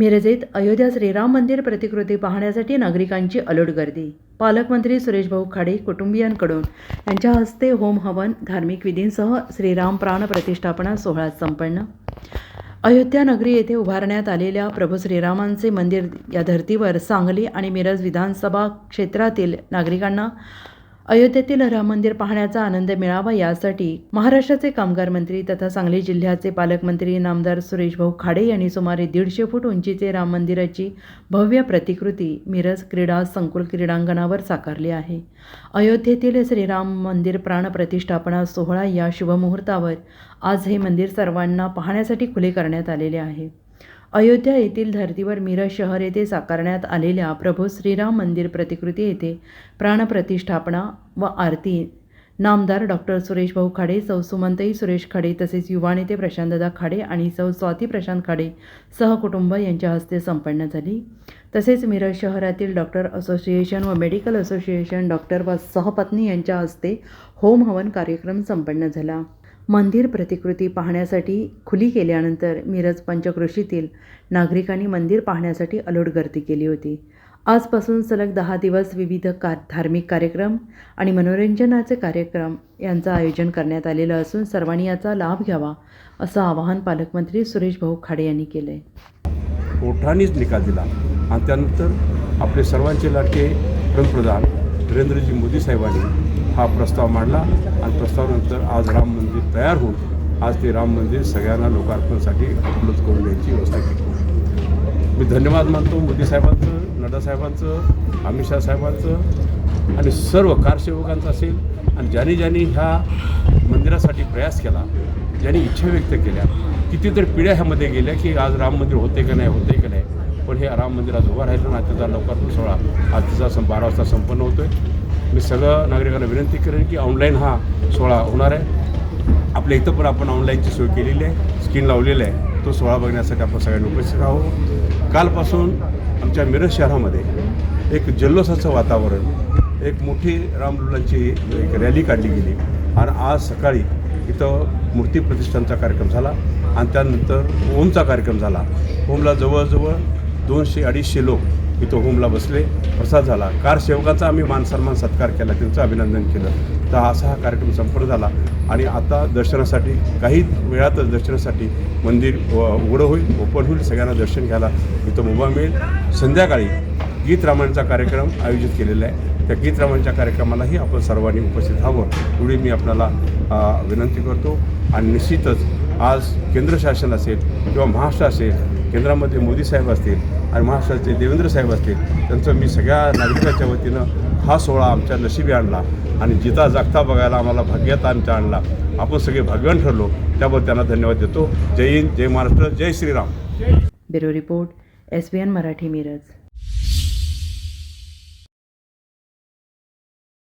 मिरजेत अयोध्या श्रीराम मंदिर प्रतिकृती पाहण्यासाठी नागरिकांची अलोट गर्दी. पालकमंत्री सुरेशभाऊ खाडे कुटुंबियांकडून यांच्या हस्ते होम हवन धार्मिक विधींसह श्रीराम प्राण प्रतिष्ठापना सोहळा संपन्न. अयोध्या नगरी येथे उभारण्यात आलेल्या प्रभू श्रीरामांचे मंदिर या धर्तीवर सांगली आणि मिरज विधानसभा क्षेत्रातील नागरिकांना अयोध्येतील राम मंदिर पाहण्याचा आनंद मिळावा यासाठी महाराष्ट्राचे कामगार मंत्री तथा सांगली जिल्ह्याचे पालकमंत्री नामदार सुरेश भाऊ खाडे यांनी सुमारे दीडशे फूट उंचीचे राम मंदिराची भव्य प्रतिकृती मिरज क्रीडा संकुल क्रीडांगणावर साकारली आहे. अयोध्येतील श्रीराम मंदिर प्राणप्रतिष्ठापना सोहळा या शुभमुहूर्तावर आज हे मंदिर सर्वांना पाहण्यासाठी खुले करण्यात आलेले आहे. अयोध्या येथील धर्तीवर मिरज शहर येथे साकारण्यात आलेल्या प्रभू श्रीराम मंदिर प्रतिकृती येथे प्राणप्रतिष्ठापना व आरती. नामदार डॉक्टर सुरेश भाऊ खाडे सौ सुमंतई सुरेश खाडे तसेच युवा नेते प्रशांतदा खाडे आणि सौ स्वाती प्रशांत खाडे सहकुटुंब यांच्या हस्ते संपन्न झाली. तसेच मिरज शहरातील डॉक्टर असोसिएशन व मेडिकल असोसिएशन डॉक्टर व सहपत्नी यांच्या हस्ते होम हवन कार्यक्रम संपन्न झाला. मंदिर प्रतिकृती पाहण्यासाठी खुली केल्यानंतर मिरज पंचक्रोशीतील नागरिकांनी मंदिर पाहण्यासाठी अलोट गर्दी केली होती. आजपासून सलग दहा दिवस विविध का धार्मिक कार्यक्रम आणि मनोरंजनाचे कार्यक्रम यांचं आयोजन करण्यात आलेलं असून सर्वांनी याचा लाभ घ्यावा असं आवाहन पालकमंत्री सुरेश भाऊ खाडे यांनी केलं आहे ओठानीच निकाल दिला आणि त्यानंतर आपले सर्वांचे लाडके पंतप्रधान नरेंद्रजी मोदी साहेबांनी हा प्रस्ताव मांडला आणि प्रस्तावानंतर आज राम मंदिर तयार होऊन आज ते राम मंदिर सगळ्यांना लोकार्पणासाठी उपलब्ध करून द्यायची व्यवस्था केली. मी धन्यवाद मानतो मोदी साहेबांचं नड्डा साहेबांचं अमित शाह साहेबांचं आणि सर्व कारसेवकांचं असेल. आणि ज्यांनी ज्यांनी ह्या मंदिरासाठी प्रयास केला ज्यांनी इच्छा व्यक्त केल्या कितीतरी पिढ्या ह्यामध्ये गेल्या की आज राम मंदिर होते का नाही होते का नाही. पण हे राम मंदिर आज उभं राहिलं ना त्याचा लवकर सोहळा आज तिचा सं बारा वाजता संपन्न होतो आहे मी सगळं नागरिकांना विनंती करेन की ऑनलाईन हा सोहळा होणार आहे. आपल्या इथं पण आपण ऑनलाईनची सोय केलेली आहे. स्क्रीन लावलेलं आहे. तो सोहळा बघण्यासाठी आपण सगळ्यांनी उपस्थित राहू कालपासून आमच्या मिरज शहरामध्ये एक जल्लोषाचं वातावरण एक मोठी रामलुलांची एक रॅली काढली गेली. आणि आज सकाळी इथं मूर्ती प्रतिष्ठानचा कार्यक्रम झाला आणि त्यानंतर ओमचा कार्यक्रम झाला. ओमला जवळजवळ दोनशे अडीचशे लोक इथं होमला बसले. प्रसाद झाला. कार सेवकाचा आम्ही मानसन्मान सत्कार केला. त्यांचं अभिनंदन केलं. तर असा हा कार्यक्रम संपन्न झाला. आणि आता दर्शनासाठी काही वेळातच दर्शनासाठी मंदिर व- उघडं होईल ओपन होईल. सगळ्यांना दर्शन घ्यायला इथं मुभा मिळेल. संध्याकाळी गीत रामायणचा कार्यक्रम आयोजित केलेला आहे. त्या गीत रामायणच्या कार्यक्रमालाही आपण सर्वांनी उपस्थित हवं एवढी मी आपल्याला विनंती करतो. आणि निश्चितच आज केंद्र शासन असेल किंवा महाराष्ट्र असेल केंद्रामध्ये मोदी साहेब असतील आणि महाराष्ट्राचे देवेंद्र साहेब असतील त्यांचं मी सगळ्या नागरिकाच्या वतीनं हा सोहळा आमच्या नशिबी आणला आणि जिता जागता बघायला आम्हाला भाग्यात आमच्या आणला. आपण सगळे भाग्यवान ठरलो त्याबद्दल त्यांना धन्यवाद देतो. जय हिंद जय महाराष्ट्र जय Shriram. Bureau report S B N Marathi Miraj.